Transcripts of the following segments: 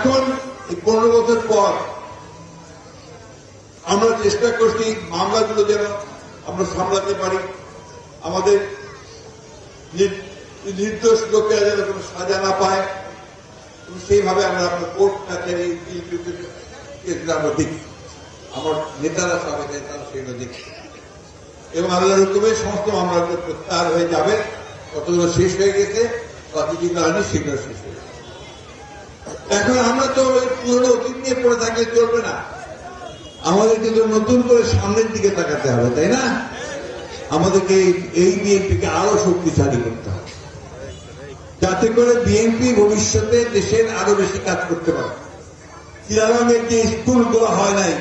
এখন পনেরো বছর পর আমরা চেষ্টা করছি মামলাগুলো যেন আমরা সামলাতে পারি। আমাদের নির্দোষ লোকেরা যেন কোনো সাজা না পায়। সেইভাবে আমরা আপনার কোর্ট কাছারি আমরা দেখি আমার নেতারা সবাই তারা সেগুলো দেখি এবং আল্লাহর হুকুমে সমস্ত মামলাগুলো প্রত্যাহার হয়ে যাবে। কতগুলো শেষ হয়ে গেছে কত যেগুলো হয়নি সেগুলো শেষ হয়ে গেছে। এখন আমরা তো ওই পুরনো অতীত নিয়ে পড়ে থাকলে চলবে না। আমাদের কিন্তু নতুন করে সামনের দিকে তাকাতে হবে, তাই না? আমাদেরকে এই- এই বিএনপিকে আরও শক্তিশালী করতে হবে। যাতে করে বিএনপি ভবিষ্যতে দেশের আরও বেশি কাজ করতে পারে। চিরালমের যে স্কুলগুলো হয় নাই,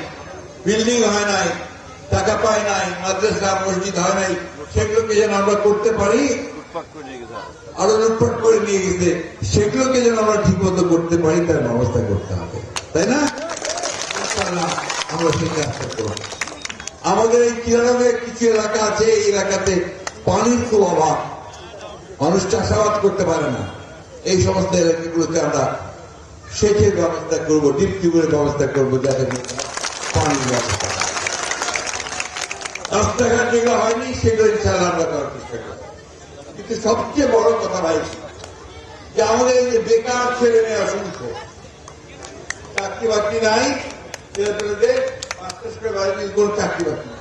বিল্ডিং হয় নাই, টাকা পায় নাই, মাদ্রাসা, মসজিদ হয় নাই, সেগুলোকে যেন আমরা করতে পারি? আরও লুটপাট করে নিয়ে গেছে। সেগুলোকে যেন আমরা ঠিক মতো করতে পারি, তার ব্যবস্থা করতে হবে। তাই না? আমরা সেই কাজটা করব। আমাদের এই কিরানগরের কিছু এলাকা আছে, এই এলাকাতে পানির খুব অভাব। মানুষ চাষাবাদ করতে পারে না। এই সমস্ত এলাকাগুলোতে আমরা সেচের ব্যবস্থা করব, ডিপ টিউবের ব্যবস্থা করব, যাতে পানির ব্যবস্থা। রাস্তাঘাট যেগুলো হয়নি, সেগুলো ইনশাআল্লাহ আমরা করার চেষ্টা করব। কিন্তু সবচেয়ে বড় কথা ভাই, যে আমাদের যে বেকার ছেলে মেয়ে অসংখ্য চাকরি বাকরি নাই ছেলেপেলেদের চাকরি বাকরি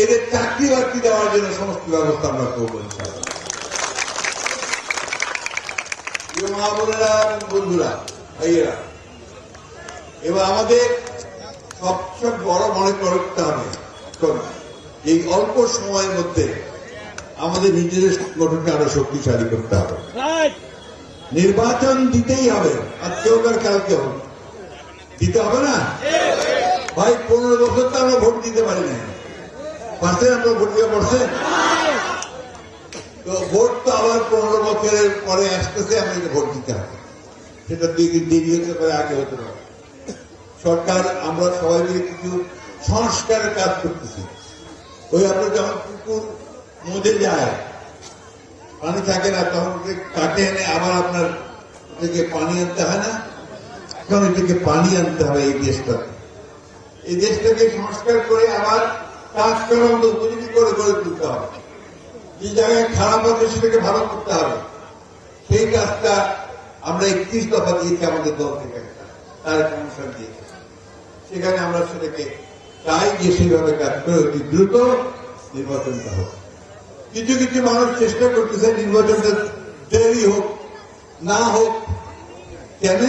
এদের চাকরি বাকরি দেওয়ার জন্য সমস্ত ব্যবস্থা আমরা করব। মা বন্ধুরা, ভাইয়েরা, এবার আমাদের সবচেয়ে বড় মনে করতে হবে এই অল্প সময়ের মধ্যে আমাদের নিজেদের সংগঠনকে আরও শক্তিশালী করতে হবে। নির্বাচন দিতেই হবে আজকে হোক আর কালকে হোক দিতে হবে না? ভাই পনেরো বছর তো আমরা ভোট দিতে পারি না পাশে আমরা ভোট দিয়ে পড়ছেন তো ভোট তো আবার পনেরো বছরের পরে আসতেছে আমাদেরকে ভোট দিতে হবে। সেটা দুই দিন দেরি হতে পারে আগে হতে পারে। সরকার আমরা সবাই মিলে কিছু সংস্কারের কাজ করতেছি। ওই আপনার যখন কুকুর মুদে যায় পানি থাকে না, তখন কাটে এনে আবার আপনার থেকে পানি আনতে হয় না। এখন এটাকে পানি আনতে হবে এই দেশটা। এই দেশটাকে সংস্কার করে আবার কাজ মতো উপযোগী করে গড়ে তুলতে হবে। যে জায়গায় খারাপ আছে সেটাকে ভালো করতে হবে। সেই কাজটা আমরা একত্রিশ দফা দিয়েছি আমাদের দল থেকে। তার কমিশন দিয়েছে। সেখানে আমরা সেটাকে চাই যে সেইভাবে কাজ করে অতি দ্রুত নির্বাচনটা হোক। কিছু কিছু মানুষ চেষ্টা করতেছে নির্বাচনটা দেরি হোক না হোক কেন